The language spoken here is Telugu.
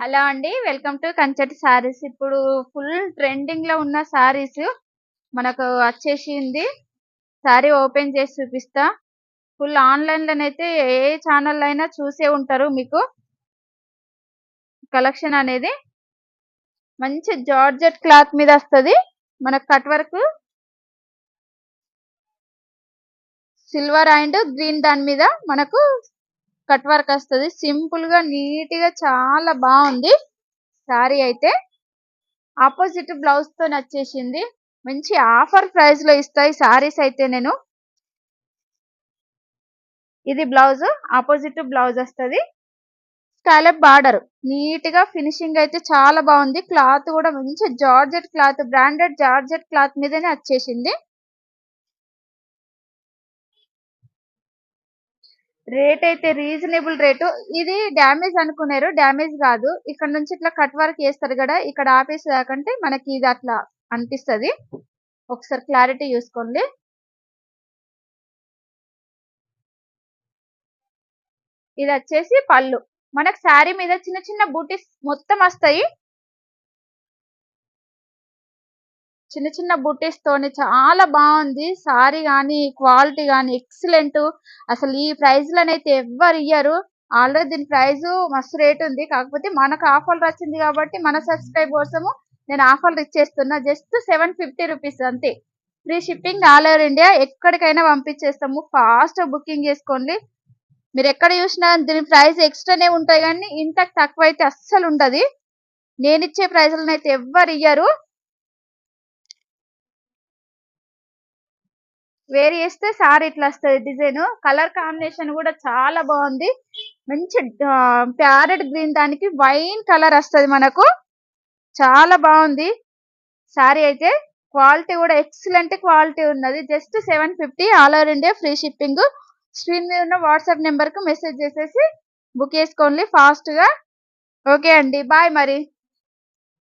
హలో అండి వెల్కమ్ టు కంచటి సారీస్. ఇప్పుడు ఫుల్ ట్రెండింగ్లో ఉన్న సారీస్ మనకు వచ్చేసింది. సారీ ఓపెన్ చేసి చూపిస్తా. ఫుల్ ఆన్లైన్ లోనైతే ఏ ఛానల్ అయినా చూసే ఉంటారు మీకు. కలెక్షన్ అనేది మంచి జార్జెట్ క్లాత్ మీద వస్తుంది. మనకు cut work silver and green దాని మీద మనకు కట్ వర్క్ వస్తుంది. సింపుల్గా నీట్గా చాలా బాగుంది. సారీ అయితే ఆపోజిట్ బ్లౌజ్తో వచ్చేసింది. మంచి ఆఫర్ ప్రైస్లో ఇస్తాయి సారీస్ అయితే నేను. ఇది బ్లౌజ్ ఆపోజిట్ బ్లౌజ్ వస్తుంది. Scallop border. నీట్గా ఫినిషింగ్ అయితే చాలా బాగుంది. క్లాత్ కూడా మంచి georgette cloth branded georgette cloth మీదనే వచ్చేసింది. రేట్ అయితే రీజనబుల్ రేటు. ఇది డ్యామేజ్ అనుకున్నారు డ్యామేజ్ కాదు. ఇక్కడ నుంచి ఇట్లా కట్ వర్క్ చేస్తారు కదా ఇక్కడ ఆపేసేదాకంటే మనకి ఇది అట్లా అనిపిస్తుంది. ఒకసారి క్లారిటీ చూసుకోండి. ఇది వచ్చేసి పళ్ళు. మనకు శారీ మీద చిన్న చిన్న బూటీస్ మొత్తం వస్తాయి. చిన్న చిన్న బుటీస్ తోని చాలా బాగుంది. సారీ కానీ క్వాలిటీ కానీ ఎక్సలెంట్. అసలు ఈ ప్రైస్ లనైతే ఎవ్వరు ఇయ్యరు. ఆల్రెడీ దీని ప్రైస్ మస్తు రేట్ ఉంది. కాకపోతే మనకు ఆఫర్ వచ్చింది కాబట్టి మన సబ్స్క్రైబ్ కోసము నేను ఆఫర్ ఇచ్చేస్తున్నా. జస్ట్ సెవెన్ ఫిఫ్టీ రూపీస్ అంతే. Free shipping all over India. ఎక్కడికైనా పంపించేస్తాము. ఫాస్ట్ బుకింగ్ చేసుకోండి. మీరు ఎక్కడ చూసినా దీని ప్రైస్ ఎక్స్ట్రానే ఉంటాయి కానీ ఇంత తక్కువ అయితే అస్సలు ఉండదు. నేను ఇచ్చే ప్రైజ్లను అయితే ఎవ్వరు ఇయ్యరు. వేర్ చేస్తే సారీ ఇట్లా వస్తుంది డిజైన్. కలర్ కాంబినేషన్ కూడా చాలా బాగుంది. మంచి ప్యారెట్ గ్రీన్ దానికి వైన్ కలర్ వస్తుంది మనకు. చాలా బాగుంది. సారీ అయితే క్వాలిటీ కూడా ఎక్సలెంట్ క్వాలిటీ ఉన్నది. Just seven fifty all over India free shipping. Screen మీద ఉన్న వాట్సాప్ నెంబర్కు మెసేజ్ చేసేసి బుక్ చేసుకోండి ఫాస్ట్గా ఓకే అండి. బాయ్ మరి.